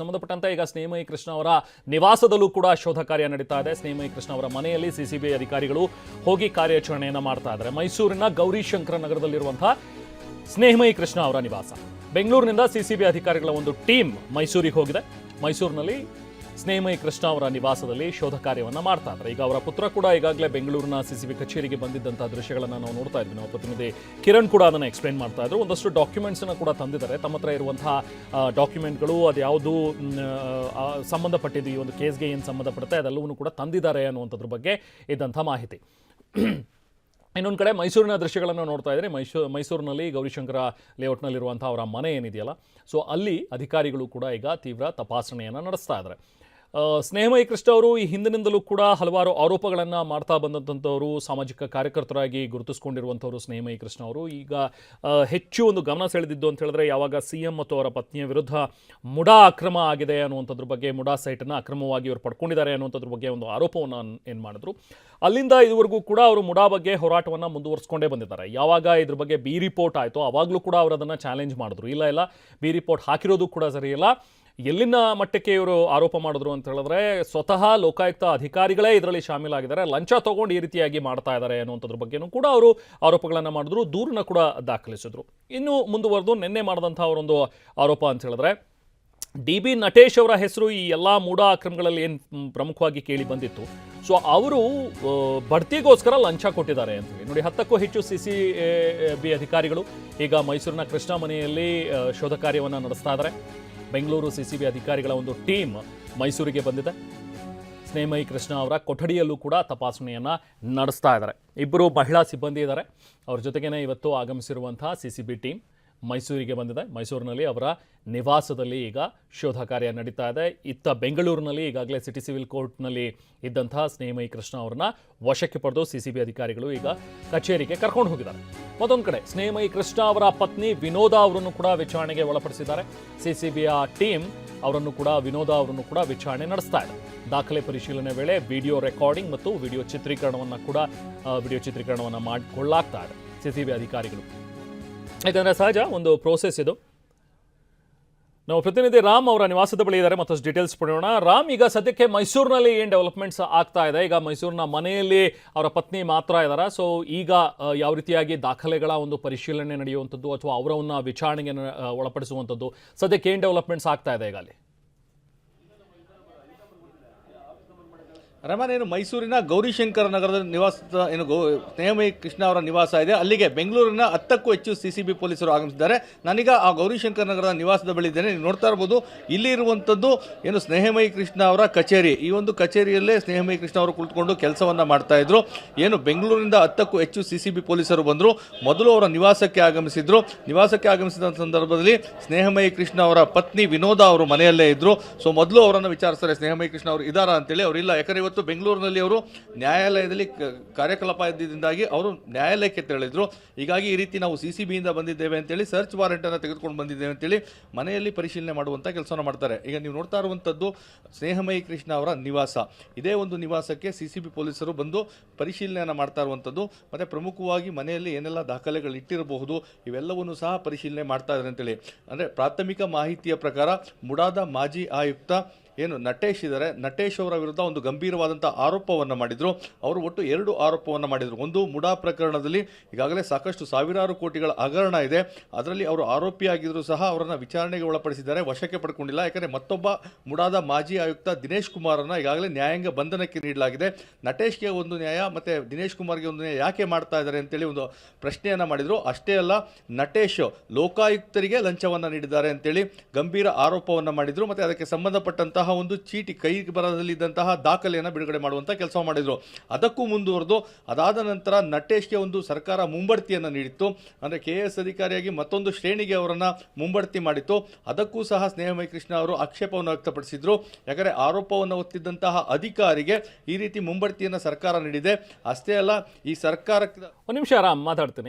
ಸಂಬಂಧಪಟ್ಟಂತೆ ಈಗ ಸ್ನೇಹಮಯಿ ಕೃಷ್ಣ ಅವರ ನಿವಾಸದಲ್ಲೂ ಕೂಡ ಶೋಧ ಕಾರ್ಯ ನಡೀತಾ ಇದೆ. ಸ್ನೇಹಮಯಿ ಕೃಷ್ಣ ಅವರ ಮನೆಯಲ್ಲಿ ಸಿಸಿಬಿ ಅಧಿಕಾರಿಗಳು ಹೋಗಿ ಕಾರ್ಯಾಚರಣೆಯನ್ನು ಮಾಡ್ತಾ ಇದ್ದಾರೆ. ಮೈಸೂರಿನ ಗೌರಿಶಂಕರ ನಗರದಲ್ಲಿರುವಂತಹ ಸ್ನೇಹಮಯಿ ಕೃಷ್ಣ ಅವರ ನಿವಾಸ. ಬೆಂಗಳೂರಿನಿಂದ ಸಿಸಿಬಿ ಅಧಿಕಾರಿಗಳ ಒಂದು ಟೀಮ್ ಮೈಸೂರಿಗೆ ಹೋಗಿದೆ. ಮೈಸೂರಿನಲ್ಲಿ ಸ್ನೇಹಮಯಿ ಕೃಷ್ಣ ಅವರ ನಿವಾಸದಲ್ಲಿ ಶೋಧ ಕಾರ್ಯವನ್ನು ಮಾಡ್ತಾ ಇದ್ದಾರೆ. ಈಗ ಅವರ ಪುತ್ರ ಕೂಡ ಈಗಾಗಲೇ ಬೆಂಗಳೂರಿನ ಸಿಸಿಬಿ ಕಚೇರಿಗೆ ಬಂದಿದ್ದಂತಹ ದೃಶ್ಯಗಳನ್ನು ನಾವು ನೋಡ್ತಾ ಇದ್ವಿ. ನಾವು ಪ್ರತಿನಿಧಿ ಕಿರಣ್ ಕೂಡ ಅದನ್ನು ಎಕ್ಸ್ಪ್ಲೈನ್ ಮಾಡ್ತಾ ಇದ್ರು. ಒಂದಷ್ಟು ಡಾಕ್ಯುಮೆಂಟ್ಸ್ ಅನ್ನು ಕೂಡ ತಂದಿದ್ದಾರೆ. ತಮ್ಮ ಹತ್ರ ಇರುವಂತಹ ಡಾಕ್ಯುಮೆಂಟ್ಗಳು ಅದು ಯಾವುದು ಸಂಬಂಧಪಟ್ಟಿದ್ದು, ಈ ಒಂದು ಕೇಸ್ಗೆ ಏನು ಸಂಬಂಧಪಡುತ್ತೆ, ಅದೆಲ್ಲವನ್ನೂ ಕೂಡ ತಂದಿದ್ದಾರೆ ಅನ್ನುವಂಥದ್ರ ಬಗ್ಗೆ ಇದ್ದಂಥ ಮಾಹಿತಿ. ಇನ್ನೊಂದು ಕಡೆ ಮೈಸೂರಿನ ದೃಶ್ಯಗಳನ್ನು ನೋಡ್ತಾ ಇದ್ದರೆ ಮೈಸೂರು ಮೈಸೂರಿನಲ್ಲಿ ಗೌರಿಶಂಕರ ಲೇಔಟ್ನಲ್ಲಿರುವಂಥ ಅವರ ಮನೆ ಏನಿದೆಯಲ್ಲ, ಸೊ ಅಲ್ಲಿ ಅಧಿಕಾರಿಗಳು ಕೂಡ ಈಗ ತೀವ್ರ ತಪಾಸಣೆಯನ್ನು ನಡೆಸ್ತಾ ಇದ್ದಾರೆ. ಸ್ನೇಹಮಯಿ ಕೃಷ್ಣ ಅವರು ಈ ಹಿಂದಿನಿಂದಲೂ ಕೂಡ ಹಲವಾರು ಆರೋಪಗಳನ್ನು ಮಾಡ್ತಾ ಬಂದಂಥವರು ಸಾಮಾಜಿಕ ಕಾರ್ಯಕರ್ತರಾಗಿ ಗುರುತಿಸ್ಕೊಂಡಿರುವಂಥವರು ಸ್ನೇಹಮಯಿ ಕೃಷ್ಣ ಅವರು ಈಗ ಹೆಚ್ಚು ಒಂದು ಗಮನ ಸೆಳೆದಿದ್ದು ಅಂತ ಹೇಳಿದ್ರೆ ಯಾವಾಗ ಸಿ ಎಂ ಮತ್ತು ಅವರ ಪತ್ನಿಯ ವಿರುದ್ಧ ಮುಡಾ ಅಕ್ರಮ ಆಗಿದೆ ಅನ್ನುವಂಥದ್ರ ಬಗ್ಗೆ, ಮುಡಾ ಸೈಟನ್ನು ಅಕ್ರಮವಾಗಿ ಇವರು ಪಡ್ಕೊಂಡಿದ್ದಾರೆ ಅನ್ನುವಂಥದ್ರ ಬಗ್ಗೆ ಒಂದು ಆರೋಪವನ್ನು ಏನು ಮಾಡಿದ್ರು. ಅಲ್ಲಿಂದ ಇದುವರೆಗೂ ಕೂಡ ಅವರು ಮುಡಾ ಬಗ್ಗೆ ಹೋರಾಟವನ್ನು ಮುಂದುವರಿಸ್ಕೊಂಡೇ ಬಂದಿದ್ದಾರೆ. ಯಾವಾಗ ಇದ್ರ ಬಗ್ಗೆ ಬಿ ರಿಪೋರ್ಟ್ ಆಯಿತು ಆವಾಗಲೂ ಕೂಡ ಅವರು ಅದನ್ನು ಚಾಲೆಂಜ್ ಮಾಡಿದ್ರು. ಇಲ್ಲ ಇಲ್ಲ, ಬಿ ರಿಪೋರ್ಟ್ ಹಾಕಿರೋದು ಕೂಡ ಸರಿಯಿಲ್ಲ ಎಲ್ಲಿನ ಮಟ್ಟಕ್ಕೆ ಇವರು ಆರೋಪ ಮಾಡಿದ್ರು ಅಂತ ಹೇಳಿದ್ರೆ ಸ್ವತಃ ಲೋಕಾಯುಕ್ತ ಅಧಿಕಾರಿಗಳೇ ಇದರಲ್ಲಿ ಶಾಮೀಲಾಗಿದ್ದಾರೆ. ಲಂಚ ತಗೊಂಡು ಈ ರೀತಿಯಾಗಿ ಮಾಡ್ತಾ ಇದ್ದಾರೆ ಅನ್ನುವಂಥದ್ರ ಬಗ್ಗೆನೂ ಕೂಡ ಅವರು ಆರೋಪಗಳನ್ನು ಮಾಡಿದ್ರು. ದೂರನ್ನ ಕೂಡ ದಾಖಲಿಸಿದ್ರು. ಇನ್ನು ಮುಂದುವರೆದು ನಿನ್ನೆ ಮಾಡಿದಂಥ ಅವರೊಂದು ಆರೋಪ ಅಂತ ಹೇಳಿದ್ರೆ ಡಿ ಬಿ ನಟೇಶ್ ಅವರ ಹೆಸರು ಈ ಎಲ್ಲ ಮೂಢ ಅಕ್ರಮಗಳಲ್ಲಿ ಏನು ಪ್ರಮುಖವಾಗಿ ಕೇಳಿ ಬಂದಿತ್ತು. ಸೊ ಅವರು ಬಡ್ತಿಗೋಸ್ಕರ ಲಂಚ ಕೊಟ್ಟಿದ್ದಾರೆ ಅಂತ ನೋಡಿ, ಹತ್ತಕ್ಕೂ ಹೆಚ್ಚು ಸಿ ಸಿ ಬಿ ಅಧಿಕಾರಿಗಳು ಈಗ ಮೈಸೂರಿನ ಕೃಷ್ಣ ಮನೆಯಲ್ಲಿ ಶೋಧ ಕಾರ್ಯವನ್ನು ನಡೆಸ್ತಾ ಇದ್ದಾರೆ. ಬೆಂಗಳೂರು ಸಿಸಿಬಿ ಅಧಿಕಾರಿಗಳ ಒಂದು ಟೀಮ್ ಮೈಸೂರಿಗೆ ಬಂದಿದೆ. ಸ್ನೇಹಮಯಿ ಕೃಷ್ಣ ಅವರ ಕೊಠಡಿಯಲ್ಲೂ ಕೂಡ ತಪಾಸಣೆಯನ್ನು ನಡೆಸ್ತಾ ಇದ್ದಾರೆ. ಇಬ್ಬರು ಮಹಿಳಾ ಸಿಬ್ಬಂದಿ ಇದ್ದಾರೆ. ಅವ್ರ ಜೊತೆಗೇನೆ ಇವತ್ತು ಆಗಮಿಸಿರುವಂತಹ ಸಿ ಸಿ ಬಿ ಟೀಮ್. ಮೈಸೂರಿಗೆ ಬಂದಿದೆ. ಮೈಸೂರಿನಲ್ಲಿ ಅವರ ನಿವಾಸದಲ್ಲಿ ಈಗ ಶೋಧ ಕಾರ್ಯ ನಡೀತಾ ಇದೆ. ಇತ್ತ ಬೆಂಗಳೂರಿನಲ್ಲಿ ಈಗಾಗಲೇ ಸಿಟಿ ಸಿವಿಲ್ ಕೋರ್ಟ್ನಲ್ಲಿ ಇದ್ದಂತಹ ಸ್ನೇಹಮಯಿ ಕೃಷ್ಣ ಅವರನ್ನ ವಶಕ್ಕೆ ಪಡೆದು ಸಿ ಸಿ ಬಿ ಅಧಿಕಾರಿಗಳು ಈಗ ಕಚೇರಿಗೆ ಕರ್ಕೊಂಡು ಹೋಗಿದ್ದಾರೆ. ಮತ್ತೊಂದು ಕಡೆ ಸ್ನೇಹಮಯಿ ಕೃಷ್ಣ ಅವರ ಪತ್ನಿ ವಿನೋದ ಅವರನ್ನು ಕೂಡ ವಿಚಾರಣೆಗೆ ಒಳಪಡಿಸಿದ್ದಾರೆ. ಸಿ ಸಿ ಬಿಯ ಟೀಮ್ ಅವರನ್ನು ಕೂಡ ವಿನೋದ ಅವರನ್ನು ಕೂಡ ವಿಚಾರಣೆ ನಡೆಸ್ತಾ ಇದೆ. ದಾಖಲೆ ಪರಿಶೀಲನೆ ವೇಳೆ ವಿಡಿಯೋ ರೆಕಾರ್ಡಿಂಗ್ ಮತ್ತು ವಿಡಿಯೋ ಚಿತ್ರೀಕರಣವನ್ನು ಕೂಡ ವಿಡಿಯೋ ಚಿತ್ರೀಕರಣವನ್ನು ಮಾಡಿಕೊಳ್ಳಾಗ್ತಾ ಇದೆ. ಸಿಸಿಬಿ ಅಧಿಕಾರಿಗಳು ಯಾಕಂದರೆ ಸಹಜ, ಒಂದು ಪ್ರೋಸೆಸ್ ಇದು. ನಾವು ಪ್ರತಿನಿಧಿ ರಾಮ್ ಅವರ ನಿವಾಸದ ಬಳಿ ಇದ್ದಾರೆ, ಮತ್ತಷ್ಟು ಡೀಟೇಲ್ಸ್ ಪಡೆಯೋಣ. ರಾಮ್, ಈಗ ಸದ್ಯಕ್ಕೆ ಮೈಸೂರಿನಲ್ಲಿ ಏನು ಡೆವಲಪ್ಮೆಂಟ್ಸ್ ಆಗ್ತಾ ಇದೆ? ಈಗ ಮೈಸೂರಿನ ಮನೆಯಲ್ಲಿ ಅವರ ಪತ್ನಿ ಮಾತ್ರ ಇದ್ದಾರೆ? ಸೊ ಈಗ ಯಾವ ರೀತಿಯಾಗಿ ದಾಖಲೆಗಳ ಒಂದು ಪರಿಶೀಲನೆ ನಡೆಯುವಂಥದ್ದು ಅಥವಾ ಅವರವನ್ನ ವಿಚಾರಣೆಗೆ ಒಳಪಡಿಸುವಂಥದ್ದು? ಸದ್ಯಕ್ಕೆ ಏನು ಡೆವಲಪ್ಮೆಂಟ್ಸ್ ಆಗ್ತಾ ಇದೆ ಈಗ ಅಲ್ಲಿ? ರಮನ್ ಏನು ಮೈಸೂರಿನ ಗೌರಿಶಂಕರ ನಗರದ ನಿವಾಸದ ಏನು, ಗೌ, ಸ್ನೇಹಮಯಿ ಕೃಷ್ಣ ಅವರ ನಿವಾಸ ಇದೆ. ಅಲ್ಲಿಗೆ ಬೆಂಗಳೂರಿನ ಹತ್ತಕ್ಕೂ ಹೆಚ್ಚು ಸಿ ಸಿ ಬಿ ಪೊಲೀಸರು ಆಗಮಿಸಿದ್ದಾರೆ. ನಾನೀಗ ಆ ಗೌರಿಶಂಕರ ನಗರದ ನಿವಾಸದ ಬಳಿ ಇದ್ದೇನೆ. ನೀವು ನೋಡ್ತಾ ಇರ್ಬೋದು, ಇಲ್ಲಿ ಇರುವಂಥದ್ದು, ಏನು, ಸ್ನೇಹಮಯಿ ಕೃಷ್ಣ ಅವರ ಕಚೇರಿ. ಈ ಒಂದು ಕಚೇರಿಯಲ್ಲೇ ಸ್ನೇಹಮಯಿ ಕೃಷ್ಣ ಅವರು ಕುಳಿತುಕೊಂಡು ಕೆಲಸವನ್ನು ಮಾಡ್ತಾ ಇದ್ರು. ಏನು, ಬೆಂಗಳೂರಿನಿಂದ ಹತ್ತಕ್ಕೂ ಹೆಚ್ಚು ಸಿ ಸಿ ಬಿ ಪೊಲೀಸರು ಬಂದರು. ಮೊದಲು ಅವರ ನಿವಾಸಕ್ಕೆ ಆಗಮಿಸಿದ್ರು. ನಿವಾಸಕ್ಕೆ ಆಗಮಿಸಿದ ಸಂದರ್ಭದಲ್ಲಿ ಸ್ನೇಹಮಯಿ ಕೃಷ್ಣ ಅವರ ಪತ್ನಿ ವಿನೋದ ಅವರು ಮನೆಯಲ್ಲೇ ಇದ್ದರು ಸೊ, ಮೊದಲು ಅವರನ್ನು ವಿಚಾರಿಸ್ತಾರೆ, ಸ್ನೇಹಮಯಿ ಕೃಷ್ಣ ಅವರು ಇದ್ದಾರಾ? ಅಂತೇಳಿ. ಅವರಿಲ್ಲ ಯಾಕಂದ್ರೆ ಇವತ್ತು ಬೆಂಗಳೂರಿನಲ್ಲಿ ಅವರು ನ್ಯಾಯಾಲಯದಲ್ಲಿ ಕಾರ್ಯಕಲಾಪ ಇದ್ದಿದ್ದಾಗಿ ಅವರು ನ್ಯಾಯಾಲಯಕ್ಕೆ ತೆರಳಿದ್ರು. ಹೀಗಾಗಿ ಈ ರೀತಿ ನಾವು ಸಿ ಸಿ ಬಿಯಿಂದ ಬಂದಿದ್ದೇವೆ ಅಂತೇಳಿ, ಸರ್ಚ್ ವಾರಂಟನ್ನು ತೆಗೆದುಕೊಂಡು ಬಂದಿದ್ದೇವೆ ಅಂತೇಳಿ ಮನೆಯಲ್ಲಿ ಪರಿಶೀಲನೆ ಮಾಡುವಂತ ಕೆಲಸವನ್ನು ಮಾಡ್ತಾರೆ. ಈಗ ನೀವು ನೋಡ್ತಾ ಇರುವಂತದ್ದು ಸ್ನೇಹಮಯಿ ಕೃಷ್ಣ ಅವರ ನಿವಾಸ. ಇದೇ ಒಂದು ನಿವಾಸಕ್ಕೆ ಸಿ ಸಿ ಬಿ ಪೊಲೀಸರು ಬಂದು ಪರಿಶೀಲನೆಯನ್ನು ಮಾಡ್ತಾ ಇರುವಂಥದ್ದು ಮತ್ತೆ ಪ್ರಮುಖವಾಗಿ ಮನೆಯಲ್ಲಿ ಏನೆಲ್ಲ ದಾಖಲೆಗಳು ಇಟ್ಟಿರಬಹುದು, ಇವೆಲ್ಲವನ್ನು ಸಹ ಪರಿಶೀಲನೆ ಮಾಡ್ತಾ ಇದ್ದಾರೆ ಅಂತೇಳಿ. ಅಂದ್ರೆ ಪ್ರಾಥಮಿಕ ಮಾಹಿತಿಯ ಪ್ರಕಾರ ಮುಡಾದ ಮಾಜಿ ಆಯುಕ್ತ ಏನು ನಟೇಶ್ ಇದ್ದಾರೆ. ನಟೇಶ್ ಅವರ ವಿರುದ್ಧ ಒಂದು ಗಂಭೀರವಾದಂಥ ಆರೋಪವನ್ನು ಮಾಡಿದ್ರು. ಅವರು ಒಟ್ಟು ಎರಡು ಆರೋಪವನ್ನು ಮಾಡಿದ್ರು. ಒಂದು ಮುಡಾ ಪ್ರಕರಣದಲ್ಲಿ ಈಗಾಗಲೇ ಸಾಕಷ್ಟು ಸಾವಿರಾರು ಕೋಟಿಗಳ ಹಗರಣ ಇದೆ. ಅದರಲ್ಲಿ ಅವರು ಆರೋಪಿಯಾಗಿದ್ರು ಸಹ ಅವರನ್ನು ವಿಚಾರಣೆಗೆ ಒಳಪಡಿಸಿದ್ದಾರೆ. ವಶಕ್ಕೆ ಪಡ್ಕೊಂಡಿಲ್ಲ. ಯಾಕಂದ್ರೆ ಮತ್ತೊಬ್ಬ ಮುಡಾದ ಮಾಜಿ ಆಯುಕ್ತ ದಿನೇಶ್ ಕುಮಾರನ್ನು ಈಗಾಗಲೇ ನ್ಯಾಯಾಂಗ ಬಂಧನಕ್ಕೆ ನೀಡಲಾಗಿದೆ. ನಟೇಶ್ಗೆ ಒಂದು ನ್ಯಾಯ ಮತ್ತೆ ದಿನೇಶ್ ಕುಮಾರ್ಗೆ ಒಂದು ನ್ಯಾಯ ಯಾಕೆ ಮಾಡ್ತಾ ಇದ್ದಾರೆ ಅಂತೇಳಿ ಒಂದು ಪ್ರಶ್ನೆಯನ್ನ ಮಾಡಿದ್ರು. ಅಷ್ಟೇ ಅಲ್ಲ, ನಟೇಶ್ ಲೋಕಾಯುಕ್ತರಿಗೆ ಲಂಚವನ್ನ ನೀಡಿದ್ದಾರೆ ಅಂತೇಳಿ ಗಂಭೀರ ಆರೋಪವನ್ನ ಮಾಡಿದ್ರು. ಮತ್ತೆ ಅದಕ್ಕೆ ಸಂಬಂಧಪಟ್ಟಂತಹ ಒಂದು ಚೀಟಿ ಕೈ ಬರದಲ್ಲಿದ್ದಂತಹ ದಾಖಲೆಯನ್ನು ಬಿಡುಗಡೆ ಮಾಡುವಂಥ ಕೆಲಸ ಮಾಡಿದರು. ಅದಕ್ಕೂ ಮುಂದುವರೆದು ಅದಾದ ನಂತರ ನಟೇಶ್ಗೆ ಒಂದು ಸರ್ಕಾರ ಮುಂಬಡ್ತಿಯನ್ನು ನೀಡಿತ್ತು. ಅಂದರೆ ಕೆ ಎಸ್ ಅಧಿಕಾರಿಯಾಗಿ ಮತ್ತೊಂದು ಶ್ರೇಣಿಗೆ ಅವರನ್ನು ಮುಂಬಡ್ತಿ ಮಾಡಿತ್ತು. ಅದಕ್ಕೂ ಸಹ ಸ್ನೇಹಮಯ ಕೃಷ್ಣ ಅವರು ಆಕ್ಷೇಪವನ್ನು ವ್ಯಕ್ತಪಡಿಸಿದರು. ಯಾಕಂದರೆ ಆರೋಪವನ್ನು ಹೊತ್ತಿದ್ದಂತಹ ಅಧಿಕಾರಿಗೆ ಈ ರೀತಿ ಮುಂಬಡ್ತಿಯನ್ನು ಸರ್ಕಾರ ನೀಡಿದೆ. ಅಷ್ಟೇ ಅಲ್ಲ, ಈ ಸರ್ಕಾರಕ್ಕೆ ಒಂದು ನಿಮಿಷ ರಾಮ್ ಮಾತಾಡ್ತೀನಿ.